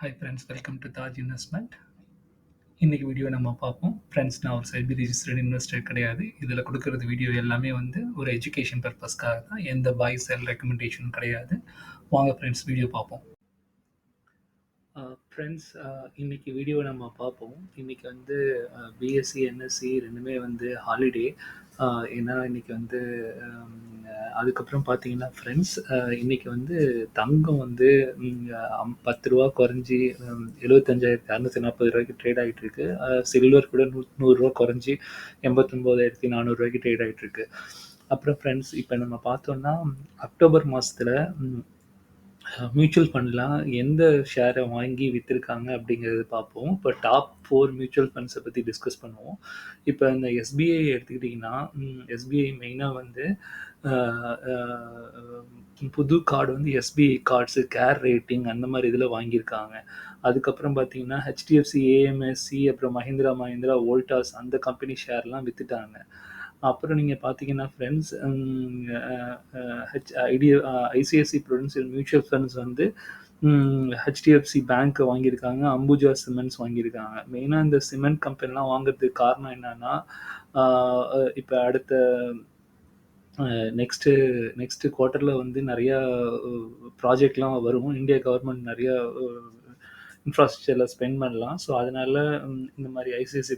Hi friends welcome to Taj investment இன்றைக்கி video நம்ம பார்ப்போம். ஃப்ரெண்ட்ஸ் நான் ஒரு செல்பி ரிஜிஸ்டர்ட் இன்வெஸ்டர் கிடையாது. இதில் கொடுக்குறது வீடியோ எல்லாமே வந்து ஒரு எஜுகேஷன் பர்பஸ்க்காக தான். எந்த பாய் செல் ரெக்கமெண்டேஷனும் கிடையாது. வாங்க ஃப்ரெண்ட்ஸ் வீடியோ பார்ப்போம். ஃப்ரெண்ட்ஸ் இன்றைக்கி வீடியோ நம்ம பார்ப்போம். இன்றைக்கி வந்து பிஎஸ்சி என்எஸ்சி ரெண்டுமே வந்து ஹாலிடே ஏன்னா இன்னைக்கு வந்து அதுக்கப்புறம் பார்த்தீங்கன்னா ஃப்ரெண்ட்ஸ் இன்றைக்கி வந்து தங்கம் வந்து பத்து ரூபா குறைஞ்சி எழுபத்தஞ்சாயிரத்தி அறநூற்றி நாற்பது ரூபாய்க்கு ட்ரேட் ஆகிட்டு இருக்கு. சில்வர் கூட நூ நூறுரூவா குறைஞ்சி எண்பத்தொம்போதாயிரத்தி நானூறுரூவாய்க்கு ட்ரேட் ஆகிட்டு இருக்கு. அப்புறம் ஃப்ரெண்ட்ஸ் இப்போ நம்ம பார்த்தோம்னா அக்டோபர் மாதத்தில் மியூச்சுவல் ஃபண்ட்லாம் எந்த ஷேரை வாங்கி விற்றுருக்காங்க அப்படிங்கிறது பார்ப்போம். இப்போ டாப் ஃபோர் மியூச்சுவல் ஃபண்ட்ஸை பற்றி டிஸ்கஸ் பண்ணுவோம். இப்போ இந்த எஸ்பிஐ எடுத்துக்கிட்டிங்கன்னா எஸ்பிஐ மெயினாக வந்து புது கார்டு வந்து எஸ்பிஐ கார்ட்ஸு கேர் ரேட்டிங் அந்த மாதிரி இதில் வாங்கியிருக்காங்க. அதுக்கப்புறம் பார்த்தீங்கன்னா ஹெச்டிஎஃப்சி ஏஎம்எஸ்சி அப்புறம் மஹிந்திரா மஹிந்திரா வோல்டாஸ் அந்த கம்பெனி ஷேர்லாம் விற்றுட்டாங்க அப்புறம் நீங்கள் பார்த்தீங்கன்னா friends H ID ICICI prudential mutual funds வந்து ஹெச்டிஎஃப்சி பேங்க் வாங்கியிருக்காங்க அம்புஜா சிமெண்ட்ஸ் வாங்கியிருக்காங்க. மெயினாக இந்த சிமெண்ட் கம்பெனிலாம் வாங்குறதுக்கு காரணம் என்னன்னா இப்போ அடுத்த நெக்ஸ்ட்டு நெக்ஸ்ட்டு குவார்ட்டரில் வந்து நிறையா ப்ராஜெக்ட்லாம் வரும். இந்தியா கவர்மெண்ட் நிறையா இன்ஃப்ராஸ்ட்ரக்சரில் ஸ்பெண்ட் பண்ணலாம். ஸோ அதனால இந்த மாதிரி ஐசிஐசி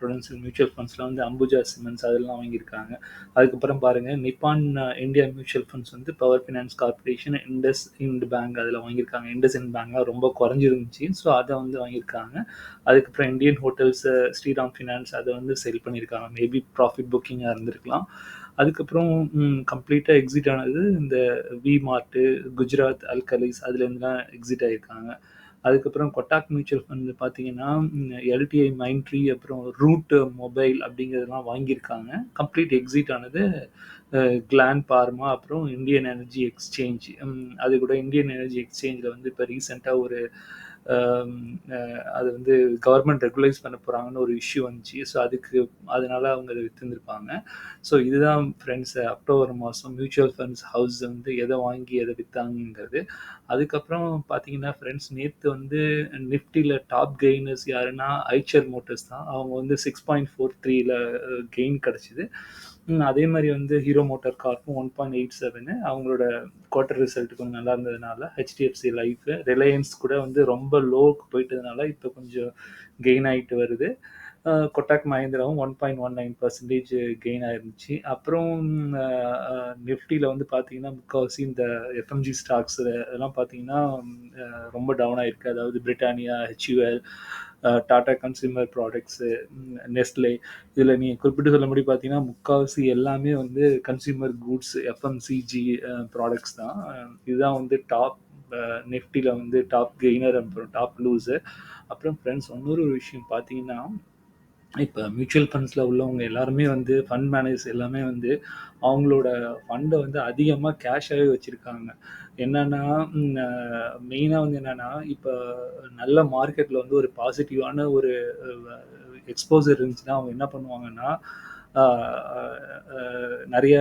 ப்ரொடென்சியல் மியூச்சுவல் ஃபண்ட்ஸ்லாம் வந்து அம்புஜா சிமெண்ட்ஸ் அதெல்லாம் வாங்கியிருக்காங்க. அதுக்கப்புறம் பாருங்கள் நிப்பான் இந்தியா மியூச்சுவல் ஃபண்ட்ஸ் வந்து power finance corporation IndusInd bank அதில் வாங்கியிருக்காங்க. இண்டஸ் இண்ட் பேங்க்லாம் ரொம்ப குறைஞ்சிருந்துச்சு. ஸோ அதை வந்து வாங்கியிருக்காங்க. அதுக்கப்புறம் இந்தியன் ஹோட்டல்ஸ் ஸ்ரீராம் ஃபினான்ஸ் அதை வந்து செல் பண்ணியிருக்காங்க. மேபி ப்ராஃபிட் புக்கிங்காக இருந்திருக்கலாம். அதுக்கப்புறம் கம்ப்ளீட்டாக எக்ஸிட் ஆனது இந்த வி மார்ட்டு குஜராத் அல்கலிஸ் அதுலேருந்துலாம் எக்ஸிட் ஆகியிருக்காங்க அதுக்கப்புறம் கொட்டாக் மியூச்சுவல் ஃபண்ட் பார்த்தீங்கன்னா எல்டிஐ மைண்ட் ட்ரீ அப்புறம் ரூட் மொபைல் அப்படிங்கிறதெல்லாம் வாங்கியிருக்காங்க. கம்ப்ளீட் எக்ஸிட் ஆனது கிளான் பார்மா அப்புறம் இந்தியன் எனர்ஜி எக்ஸ்சேஞ்ச் அது கூட இந்தியன் எனர்ஜி எக்ஸ்சேஞ்சில் வந்து இப்போ ரீசெண்டாக ஒரு அது வந்து கவர்மெண்ட் ரெகுலைஸ் பண்ண போகிறாங்கன்னு ஒரு இஷ்யூ வந்துச்சு. ஸோ அதுக்கு அதனால அவங்க அதை விற்றுந்துருப்பாங்க ஸோ இதுதான் ஃப்ரெண்ட்ஸ் அக்டோபர் மாதம் மியூச்சுவல் ஃபண்ட்ஸ் ஹவுஸ் வந்து எதை வாங்கி எதை விற்றாங்கிறது அதுக்கப்புறம் பார்த்தீங்கன்னா ஃப்ரெண்ட்ஸ் நேற்று வந்து நிஃப்டியில் டாப் கெய்னர்ஸ் யாருன்னா ஐச்சர் மோட்டர்ஸ் தான். அவங்க வந்து சிக்ஸ் பாயிண்ட் ஃபோர் த்ரீல கெயின் கிடச்சிது. அதே மாதிரி வந்து ஹீரோ மோட்டார் கார்க்கும் ஒன் பாயிண்ட் எயிட் செவனு அவங்களோட குவார்ட்டர் ரிசல்ட் கொஞ்சம் நல்லா இருந்ததுனால ஹெச்டிஎஃப்சி லைஃப் ரிலையன்ஸ் கூட வந்து ரொம்ப லோவுக்கு போயிட்டதுனால இப்போ கொஞ்சம் கெயின் ஆகிட்டு வருது. Kotak மஹிந்திராவும் one point one nine percentage gain ஆயிருந்துச்சு. அப்புறம் நிஃப்டியில் வந்து பார்த்தீங்கன்னா முக்கால்வாசி இந்த எஃப்எம்ஜி ஸ்டாக்ஸ் இதெல்லாம் பார்த்தீங்கன்னா ரொம்ப டவுன் ஆயிருக்கு. அதாவது Britannia HUL Tata consumer products Nestle இதில் நீங்கள் குறிப்பிட்டு சொல்ல முடியும் பார்த்தீங்கன்னா முக்கால்வாசி எல்லாமே வந்து கன்சியூமர் கூட்ஸ் எஃப்எம்சிஜி ப்ராடக்ட்ஸ் தான். இதுதான் வந்து டாப் நிஃப்டியில் வந்து டாப் கெய்னர் அப்புறம் டாப் லூஸு அப்புறம் ஃப்ரெண்ட்ஸ் இன்னொரு ஒரு விஷயம் பார்த்தீங்கன்னா இப்போ மியூச்சுவல் ஃபண்ட்ஸில் உள்ளவங்க எல்லாருமே வந்து ஃபண்ட் மேனேஜர்ஸ் எல்லாமே வந்து அவங்களோட ஃபண்டை வந்து அதிகமாக கேஷாகவே வச்சுருக்காங்க. என்னன்னா மெயினாக வந்து என்னன்னா இப்போ நல்ல மார்க்கெட்டில் வந்து ஒரு பாசிட்டிவான ஒரு எக்ஸ்போசர் இருந்துச்சுன்னா அவங்க என்ன பண்ணுவாங்கன்னா நிறைய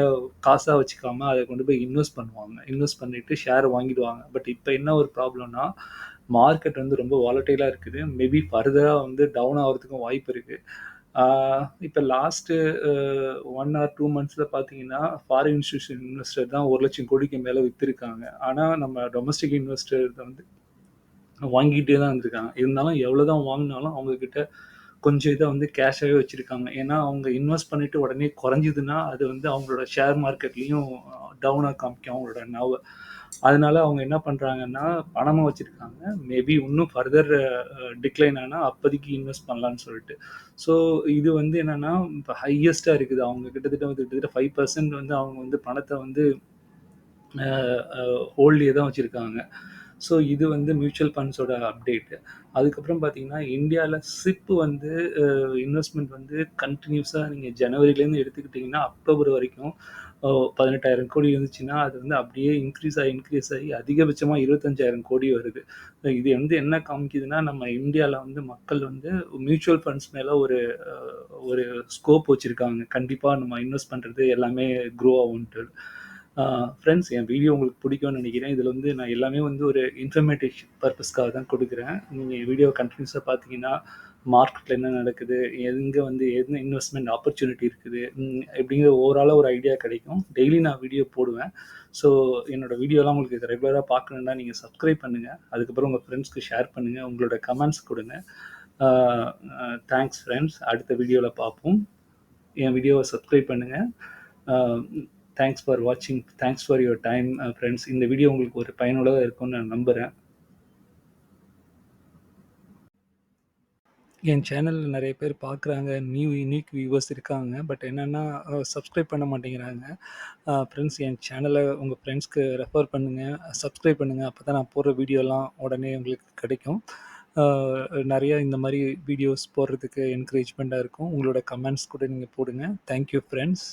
காசாக வச்சுக்காம அதை கொண்டு போய் இன்வெஸ்ட் பண்ணுவாங்க. இன்வெஸ்ட் பண்ணிட்டு ஷேர் வாங்கிடுவாங்க. பட் இப்போ என்ன ஒரு ப்ராப்ளம்னா மார்க்கெட் வந்து ரொம்ப வாலட்டைலாக இருக்குது. மேபி ஃபர்தராக வந்து டவுன் ஆகிறதுக்கும் வாய்ப்பு இருக்குது இப்போ லாஸ்ட்டு ஒன் ஆர் டூ மந்த்ஸில் பார்த்தீங்கன்னா ஃபாரின் இன்ஸ்டியூஷன் இன்வெஸ்டர் தான் ஒரு லட்சம் கோடிக்கு மேலே விற்றுருக்காங்க ஆனால் நம்ம டொமஸ்டிக் இன்வெஸ்டர் வந்து வாங்கிட்டே தான் இருந்திருக்காங்க இருந்தாலும் எவ்வளோ தான் வாங்கினாலும் அவங்கக்கிட்ட கொஞ்சம் இதை வந்து கேஷாகவே வச்சுருக்காங்க. ஏன்னா அவங்க இன்வெஸ்ட் பண்ணிட்டு உடனே குறைஞ்சிதுன்னா அது வந்து அவங்களோட ஷேர் மார்க்கெட்லேயும் டவுனாக காமிக்கும் அவங்களோட நவ அதனால அவங்க என்ன பண்ணுறாங்கன்னா பணமாக வச்சுருக்காங்க. மேபி இன்னும் ஃபர்தர் டிக்ளைன் ஆனால் அப்போதைக்கு இன்வெஸ்ட் பண்ணலான்னு சொல்லிட்டு. ஸோ இது வந்து என்னென்னா இப்போ ஹையஸ்ட்டாக இருக்குது. அவங்க கிட்டத்தட்ட வந்து கிட்டத்தட்ட ஃபைவ் பர்சன்ட் வந்து அவங்க வந்து பணத்தை வந்து ஹோல்டே தான் வச்சுருக்காங்க. ஸோ இது வந்து மியூச்சுவல் ஃபண்ட்ஸோட அப்டேட்டு அதுக்கப்புறம் பார்த்தீங்கன்னா இந்தியாவில் சிப் வந்து இன்வெஸ்ட்மெண்ட் வந்து கண்டினியூஸாக நீங்கள் ஜனவரிலேருந்து எடுத்துக்கிட்டிங்கன்னா அக்டோபர் வரைக்கும் பதினெட்டாயிரம் கோடி இருந்துச்சுன்னா அது வந்து அப்படியே இன்க்ரீஸ் ஆகி இன்க்ரீஸ் ஆகி அதிகபட்சமாக இருபத்தஞ்சாயிரம் கோடி வருது. இது வந்து என்ன காமிக்குதுன்னா நம்ம இந்தியாவில் வந்து மக்கள் வந்து மியூச்சுவல் ஃபண்ட்ஸ் மேலே ஒரு ஒரு ஸ்கோப் வச்சுருக்காங்க. கண்டிப்பாக நம்ம இன்வெஸ்ட் பண்ணுறது எல்லாமே க்ரோ ஆகும்ட்டு ஃப்ரெண்ட்ஸ் என் வீடியோ உங்களுக்கு பிடிக்கும்னு நினைக்கிறேன். இதில் வந்து நான் எல்லாமே வந்து ஒரு இன்ஃபர்மேட்டிவ் பர்பஸ்க்காக தான் கொடுக்குறேன். நீங்கள் வீடியோ கண்டினியூஸாக பார்த்தீங்கன்னா மார்க்கெட்டில் என்ன நடக்குது எங்கே வந்து எந்த இன்வெஸ்ட்மெண்ட் ஆப்பர்ச்சுனிட்டி இருக்குது அப்படிங்கிற ஓவராலாக ஒரு ஐடியா கிடைக்கும். டெய்லி நான் வீடியோ போடுவேன். ஸோ என்னோட வீடியோலாம் உங்களுக்கு ரெகுலராக பார்க்கணுன்னா நீங்கள் சப்ஸ்கிரைப் பண்ணுங்கள் அதுக்கப்புறம் உங்கள் ஃப்ரெண்ட்ஸ்க்கு ஷேர் பண்ணுங்கள் உங்களோட கமெண்ட்ஸ் கொடுங்க. தேங்க்ஸ் ஃப்ரெண்ட்ஸ் அடுத்த வீடியோவில் பார்ப்போம். என் வீடியோவை சப்ஸ்கிரைப் பண்ணுங்கள் தேங்க்ஸ் ஃபார் வாட்சிங் thanks for your time friends இந்த வீடியோ உங்களுக்கு ஒரு பயனுள்ளதாக இருக்கும்னு நான் நம்புகிறேன் என் சேனலில் நிறைய பேர் பார்க்குறாங்க. நியூ யூனிக் வியூவர்ஸ் இருக்காங்க. பட் என்னென்னா சப்ஸ்கிரைப் பண்ண மாட்டேங்கிறாங்க. Uh, ஃப்ரெண்ட்ஸ் என் சேனலை உங்கள் ஃப்ரெண்ட்ஸ்க்கு ரெஃபர் பண்ணுங்கள் சப்ஸ்கிரைப் பண்ணுங்கள் அப்போ தான் நான் போடுற வீடியோலாம் உடனே உங்களுக்கு கிடைக்கும். நிறையா நிறைய இந்த மாதிரி வீடியோஸ் போடுறதுக்கு என்கரேஜ்மெண்ட்டாக இருக்கும். உங்களோட கமெண்ட்ஸ் கூட நீங்கள் போடுங்க. Thank you friends